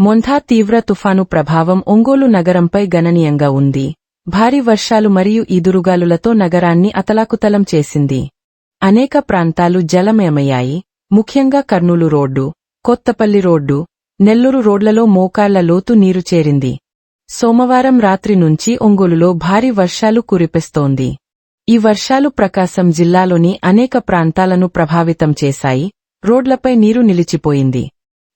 మొంథా తీవ్ర తుఫాను ప్రభావం ఒంగోలు నగరంపై గణనీయంగా ఉంది. భారీ వర్షాలు మరియు ఈదురుగాలులతో నగరాన్ని అతలాకుతలం చేసింది. అనేక ప్రాంతాలు జలమయమయ్యాయి. ముఖ్యంగా కర్నూలు రోడ్డు కొత్తపల్లి రోడ్డు నెల్లూరు రోడ్లలో మోకాళ్ళ లోతు నీరు చేరింది. సోమవారం రాత్రి నుంచి ఒంగోలులో భారీ వర్షాలు కురిపిస్తోంది. ఈ వర్షాలు ప్రకాశం జిల్లాలోని అనేక ప్రాంతాలను ప్రభావితం చేశాయి. రోడ్లపై నీరు నిలిచిపోయింది.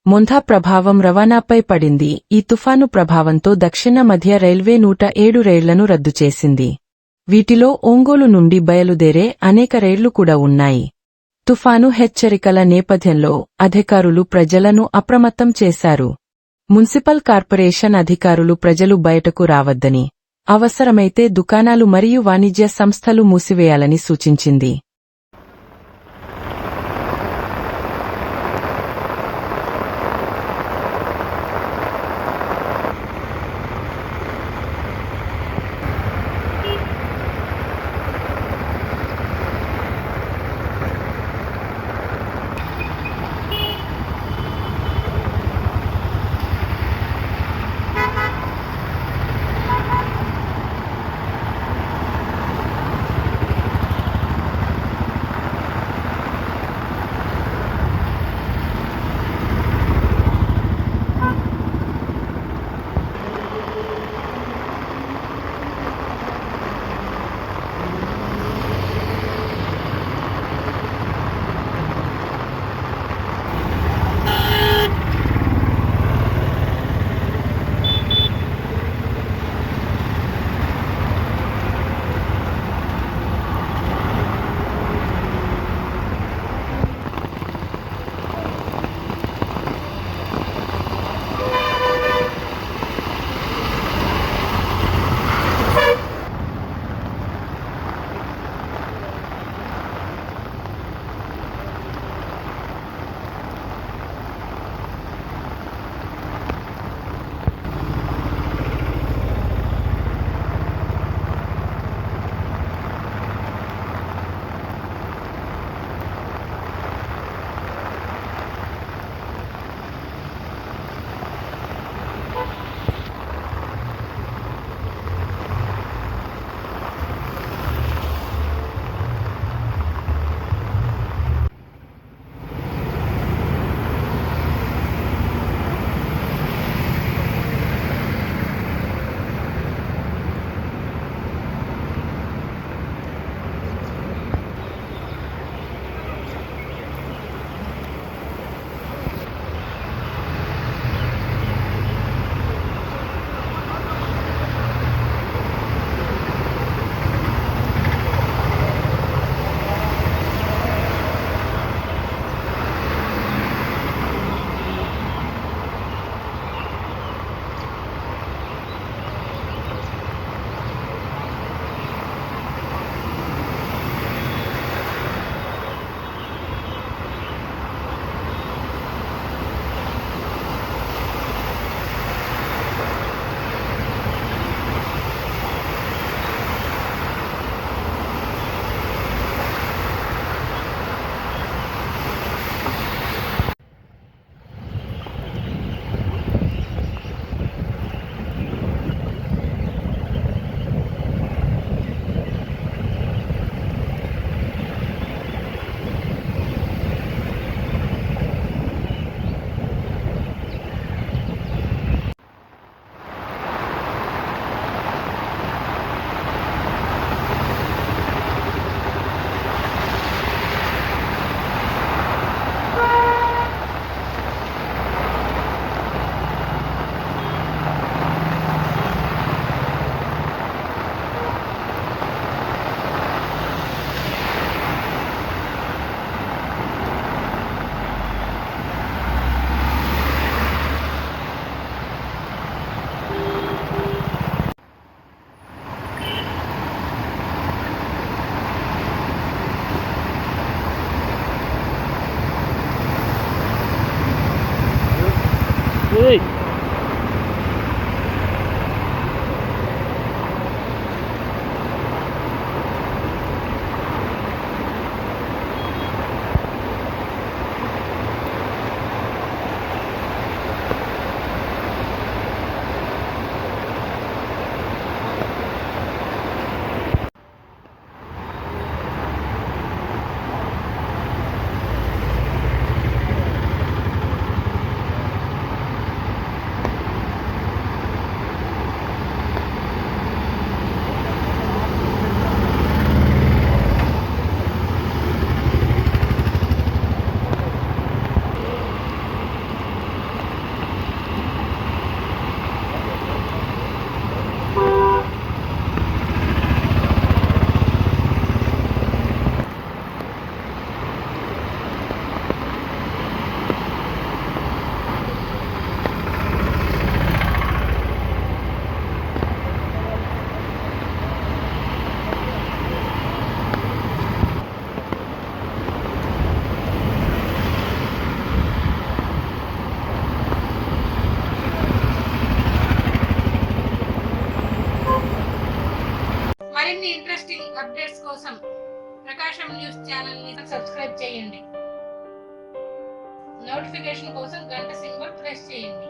మొంథా ప్రభావం రవాణాపై పడింది. ఈ తుఫాను ప్రభావంతో దక్షిణ మధ్య రైల్వే నూట ఏడు రైళ్ళను రద్దు చేసింది. వీటిలో ఒంగోలు నుండి బయలుదేరే అనేక రైళ్ళు కూడా ఉన్నాయి. తుఫాను హెచ్చరికల నేపథ్యంలో అధికారులు ప్రజలను అప్రమత్తం చేశారు. మున్సిపల్ కార్పొరేషన్ అధికారులు ప్రజలు బయటకు రావద్దని అవసరమైతే దుకాణాలు మరియు వాణిజ్య సంస్థలు మూసివేయాలని సూచించింది. మరిన్ని ఇంట్రెస్టింగ్ అప్డేట్స్ కోసం ప్రకాశం న్యూస్ ఛానల్ని సబ్స్క్రైబ్ చేయండి. నోటిఫికేషన్ కోసం గంట సింబల్ ప్రెస్ చేయండి.